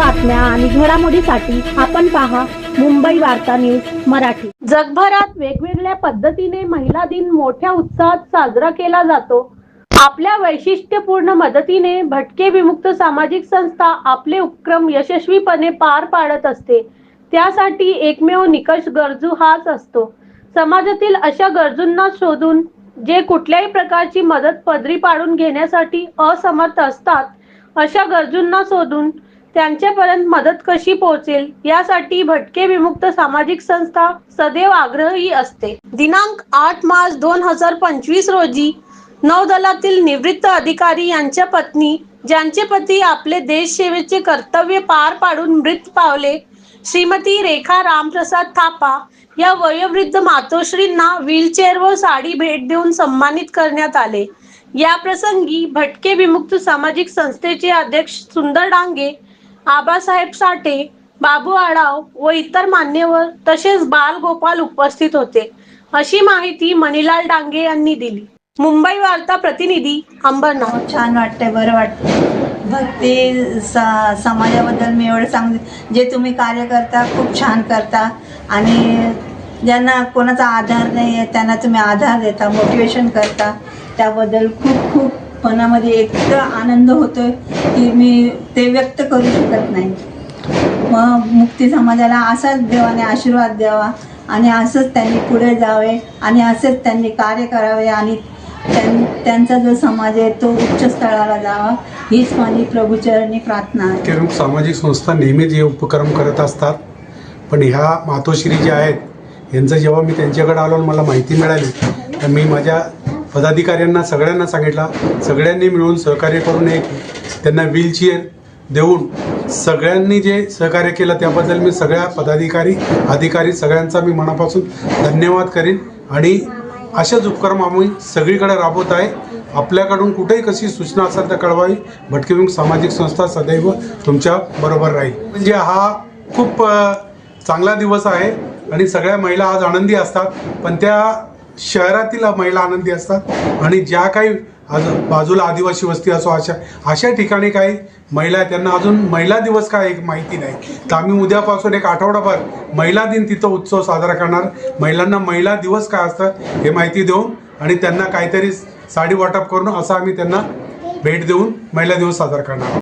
बातम्या आणि घडामोडीसाठी आपण पहा मुंबई वार्ता न्यूज मराठी. जगभरात वेगवेगळ्या पद्धतीने महिला दिन मोठ्या उत्साहात साजरा केला जातो. आपल्या वैशिष्ट्यपूर्ण मदतीने भटके विमुक्त सामाजिक संस्था आपले उपक्रम यशस्वीपणे पार पाडत असते. त्यासाठी एकमेव निकष गरजू हाच असतो. समाजातील अशा गरजूंना शोधून जे कुठल्याही प्रकारची मदत पदरी पाडून घेण्यासाठी असमर्थ असतात अशा गरजूंना शोधून त्यांच्यापर्यंत मदत कशी पोहोचेल? यासाठी भटके विमुक्त सामाजिक संस्था सदैव आग्रही असते. दिनांक आठ मार्च दोन हजार पंचवीस रोजी नौदलातील निवृत्त अधिकारी यांच्या पत्नी ज्यांचे पती आपले देश सेवेचे कर्तव्य पार पाडून मृत पावले श्रीमती रेखा रामप्रसाद थापा या वयोवृद्ध मातोश्रींना व्हीलचेअर व साडी भेट देऊन सन्मानित करण्यात आले. या प्रसंगी भटके विमुक्त सामाजिक संस्थेचे अध्यक्ष सुंदर डांगे आबासाहेब साठे बाबू आडाव व इतर मान्यवर तसेच बाल गोपाल उपस्थित होते. अशी माहिती मणिलाल डांगे यांनी दिली. मुंबई वार्ता प्रतिनिधी अंबरनाथ. छान वाटतंय बरं वाटतं भक्ती स समाजाबद्दल मी एवढं सांग जे तुम्ही कार्य करता खूप छान करता. आणि ज्यांना कोणाचा आधार नाही आहे त्यांना तुम्ही आधार देता मोटिवेशन करता. त्याबद्दल खूप खूप मनामध्ये इतकं आनंद होतोय की मी ते व्यक्त करू शकत नाही. मग मुक्ती समाजाला असाच देवाने आशीर्वाद द्यावा आणि असंच त्यांनी पुढे जावे आणि असेच त्यांनी कार्य करावे आणि त्यां त्यांचा जो समाज आहे तो उच्च स्थळाला जावा. हीच माझी प्रभूचरणी प्रार्थना आहे. किरण सामाजिक संस्था नेहमीच हे उपक्रम करत असतात पण ह्या मातोश्री ज्या आहेत यांचं जेव्हा मी त्यांच्याकडे आलो आणि मला माहिती मिळाली तर मी माझ्या पदाधिकाऱ्यांना सगळ्यांना सांगितला. सगळ्यांनी मिळून सहकार्य करून एक त्यांना व्हीलचेअर देऊन सगळ्यांनी जे सहकार्य केलं त्याबद्दल मी सगळ्या पदाधिकारी अधिकारी सगळ्यांचा मी मनापासून धन्यवाद करीन. आणि अशाच उपक्रम आम्ही सगळीकडे राबवत आहे. आपल्याकडून कुठेही कशी सूचना असेल तर कळवावी. भटकेविंग सामाजिक संस्था सदैव तुमच्या बरोबर राहील. म्हणजे हा खूप चांगला दिवस आहे. आणि सगळ्या महिला आज आनंदी असतात. पण त्या शहरातील महिला आनंदी असतात आणि ज्या काही बाजूला आदिवासी वस्ती असो अशा अशा ठिकाणी काही महिला त्यांना अजून महिला दिवस काय एक माहिती नाही. तर आम्ही उद्यापासून एक आठवडाभर महिला दिन तिथं उत्सव साजरा करणार. महिलांना महिला दिवस काय असतं हे माहिती देऊन आणि त्यांना काहीतरी साडी वाटप करून असं आम्ही त्यांना भेट देऊन महिला दिवस साजरा करणार.